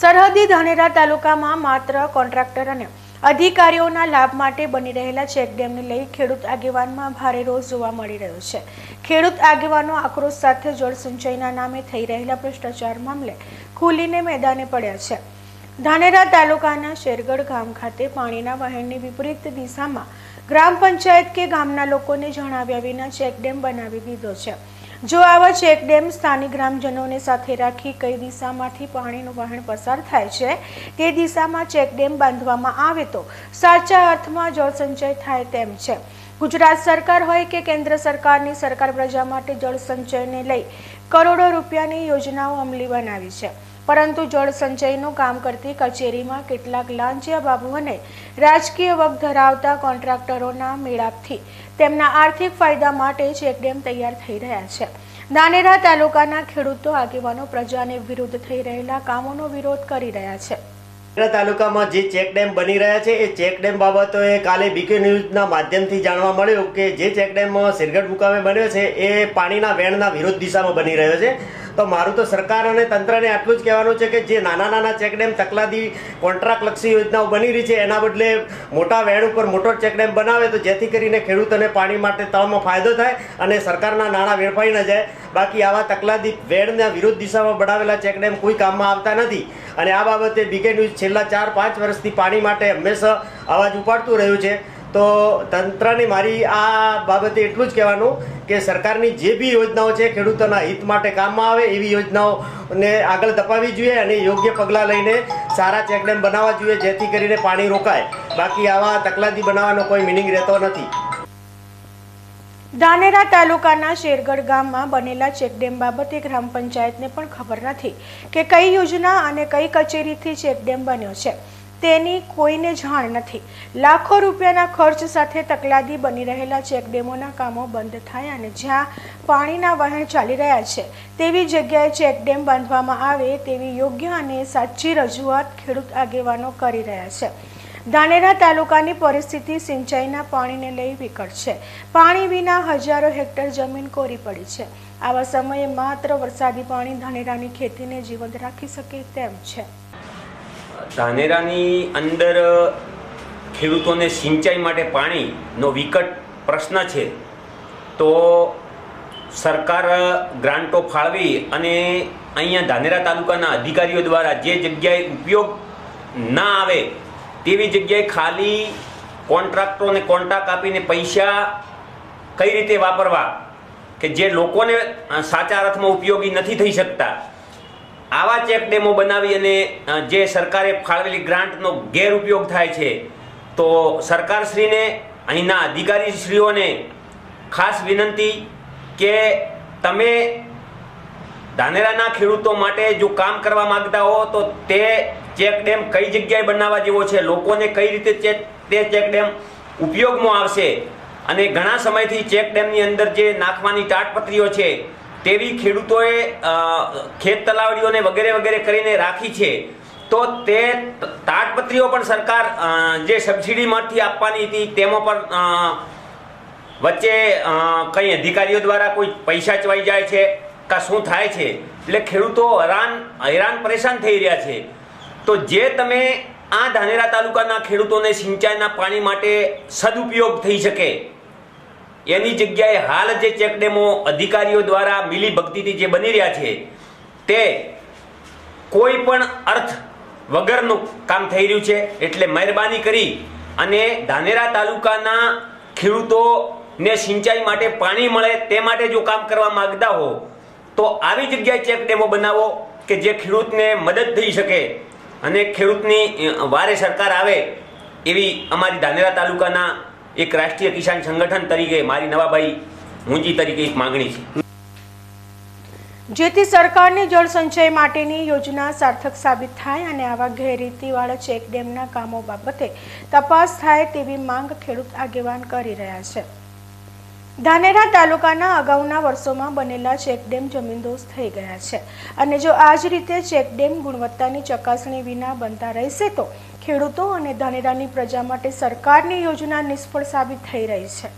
સરહદી ધાનેરા તાલુકામાં માત્ર કોન્ટ્રાક્ટર અને અધિકારીઓના લાભ માટે બની રહેલા ચેકડેમને લઈ ખેડૂત આગેવાનમાં ભારે રોષ જોવા મળી રહ્યો છે. ખેડૂત આગેવાનો આક્રોશ સાથે જળસંચયના નામે થઈ રહેલા ભ્રષ્ટાચાર મામલે ખુલીને મેદાને પડ્યા છે. ધાનેરા તાલુકાના શેરગઢ ગામ ખાતે પાણીના વહેણની વિપરીત દિશામાં ગ્રામ પંચાયત કે ગામના લોકોને જણાવ્યા વિના ચેકડેમ બનાવી દીધો છે. જો આવા ચેકડેમ સ્થાનિક ગ્રામજનોને સાથે રાખી કઈ દિશામાંથી પાણીનું વહેણ પસાર થાય છે, તે દિશામાં ચેકડેમ બાંધવામાં આવે તો સાચા અર્થમાં જળસંચય થાય તેમ છે. ગુજરાત સરકાર હોય કે કેન્દ્ર સરકારની સરકાર પ્રજા માટે જળસંચયને લઈ કરોડો રૂપિયાની યોજનાઓ અમલી બનાવી છે. પરંતુ જળ સંચયનું કામ કરતી કચેરીમાં કેટલાક લાંચિયા બાબુ અને રાજકીય વગ ધરાવતા કોન્ટ્રાક્ટરોના મેળાપથી તેમના આર્થિક ફાયદા માટે ચેકડેમ તૈયાર થઈ રહ્યા છે. નાનેરા તાલુકાના ખેડૂતો આગેવાનો પ્રજાને વિરુદ્ધ થઈ રહેલા કામોનો વિરોધ કરી રહ્યા છે. તાલુકામાં જે ચેકડેમ બની રહ્યા છે, એ ચેક ડેમ બાબતોએ કાલે બીકે ન્યૂઝના માધ્યમથી જાણવા મળ્યું કે જે ચેક ડેમ સિરગઢ મુકામે બન્યો છે, એ પાણીના વેણના વિરોધ દિશામાં બની રહ્યો છે. તો મારું તો સરકાર અને તંત્રને આટલું જ કહેવાનું છે કે જે નાના નાના ચેકડેમ તકલાદી કોન્ટ્રાક્ટ લક્ષી યોજનાઓ બની રહી છે, એના બદલે મોટા વેણ ઉપર મોટો ચેકડેમ બનાવે તો જેથી કરીને ખેડૂતોને પાણી માટે તળમાં ફાયદો થાય અને સરકારના નાણાં વેડફાઈ ન જાય. બાકી આવા તકલાદી વેણના વિરુદ્ધ દિશામાં બનાવેલા ચેકડેમ કોઈ કામમાં આવતા નથી. અને આ બાબતે બીકે ન્યૂઝ છેલ્લા ચાર પાંચ વર્ષથી પાણી માટે હંમેશા અવાજ ઉપાડતું રહ્યું છે. તો તંત્રને મારી આ બાબતે એટલું જ કહેવાનું કે સરકારની જે બી યોજનાઓ છે, ખેડૂતોના હિત માટે કામમાં આવે એવી યોજનાઓને આગળ તપાવી જોઈએ અને યોગ્ય પગલાં લઈને સારા ચેકડેમ બનાવવા જોઈએ, જેથી કરીને પાણી રોકાય. બાકી આવા તકલાદી બનાવવાનો કોઈ મિનિંગ રહેતો નથી. ધાનેરા તાલુકાના શેરગઢ ગામમાં બનેલા ચેકડેમ બાબતે ગ્રામ પંચાયતને પણ ખબર નથી કે કઈ યોજના અને કઈ કચેરીથી ચેકડેમ બન્યો છે. તેની કોઈને જાણ નથી. લાખો રૂપિયાના ખર્ચ સાથે તકલાદી બની રહેલા ચેકડેમોના કામો બંધ થાય અને જ્યાં પાણીના વહેણ ચાલી રહ્યા છે, તેવી જગ્યાએ ચેકડેમ બાંધવામાં આવે તેવી યોગ્ય અને સાચી રજૂઆત ખેડૂત આગેવાનો કરી રહ્યા છે. ધાનેરા તાલુકાની પરિસ્થિતિ સિંચાઈના પાણીને લઈ વિકટ છે. પાણી વિના હજારો હેક્ટર જમીન કોરી પડી છે. આવા સમયે માત્ર વરસાદી પાણી ધાનેરાની ખેતીને જીવંત રાખી શકે તેમ છે. ધાનેરાની અંદર ખેડૂતોને સિંચાઈ માટે પાણીનો વિકટ પ્રશ્ન છે. તો સરકાર ગ્રાન્ટો ફાળવી અને અહીંયા ધાનેરા તાલુકાના અધિકારીઓ દ્વારા જે જગ્યાએ ઉપયોગ ના આવે તેવી જગ્યાએ ખાલી કોન્ટ્રાક્ટરોને કોન્ટ્રાક્ટ આપીને પૈસા કઈ રીતે વાપરવા? કે જે લોકોને સાચા અર્થમાં ઉપયોગી નથી થઈ શકતા? આવા ચેક ડેમો બનાવી અને જે સરકારે ફાળવેલી ગ્રાન્ટનો ગેરઉપયોગ થાય છે, તો સરકારશ્રીને, અહીંના અધિકારીશ્રીઓને ખાસ વિનંતી કે તમે ધાનેરાના ખેડૂતો માટે જો કામ કરવા માંગતા હો, તો તે ચેક ડેમ કઈ જગ્યાએ બનાવવા જેવો છે, લોકોને કઈ રીતે તે ચેક ડેમ ઉપયોગમાં આવશે, અને ઘણા સમયથી ચેક ડેમની અંદર જે નાખવાની તાટપત્રીઓ છે તેવી ખેડૂતોએ ખેત તલાવડીઓને વગેરે વગેરે કરીને રાખી છે, તો તે તાટપત્રીઓ પણ સરકાર જે સબસિડીમાંથી આપવાની હતી તેમાં પણ વચ્ચે કંઈ અધિકારીઓ દ્વારા કોઈ પૈસા ચવાઈ જાય છે કાં શું થાય છે, એટલે ખેડૂતો હેરાન હેરાન પરેશાન થઈ રહ્યા છે. તો જે તમે આ ધાનેરા તાલુકાના ખેડૂતોને સિંચાઈના પાણી માટે સદુપયોગ થઈ શકે એની જગ્યાએ હાલ જે ચેકડેમો અધિકારીઓ દ્વારા મિલી ભક્તિથી જે બની રહ્યા છે, તે કોઈ પણ અર્થ વગરનું કામ થઈ રહ્યું છે. એટલે મહેરબાની કરી અને ધાનેરા તાલુકાના ખેડૂતોને સિંચાઈ માટે પાણી મળે તે માટે જો કામ કરવા માંગતા હો, તો આવી જગ્યાએ ચેક ડેમો બનાવો કે જે ખેડૂતને મદદ થઈ શકે અને ખેડૂતની વારે સરકાર આવે એવી અમારી ધાનેરા તાલુકાના એક રાષ્ટ્રીય કિસાન સંગઠન તરીકે મારી નવાભાઈ મુંજી તરીકે એક માંગણી છે. જેથી સરકારની જળ સંચય માટેની યોજના સાર્થક સાબિત થાય અને આવા ગેરરીતિવાળા ચેકડેમના કામો બાબતે તપાસ થાય તેવી માંગ ખેડૂત આગેવાન કરી રહ્યા છે. ધાનેરા તાલુકાના અગાઉના વર્ષોમાં બનેલા ચેકડેમ જમીનદોસ્ત થઈ ગયા છે. અને જો આ જ રીતે ચેકડેમ ગુણવત્તાની ચકાસણી વિના બનતા રહેશે તો ખેડૂતો અને ધાનેરાની પ્રજા માટે સરકારની યોજના નિષ્ફળ સાબિત થઈ રહી છે.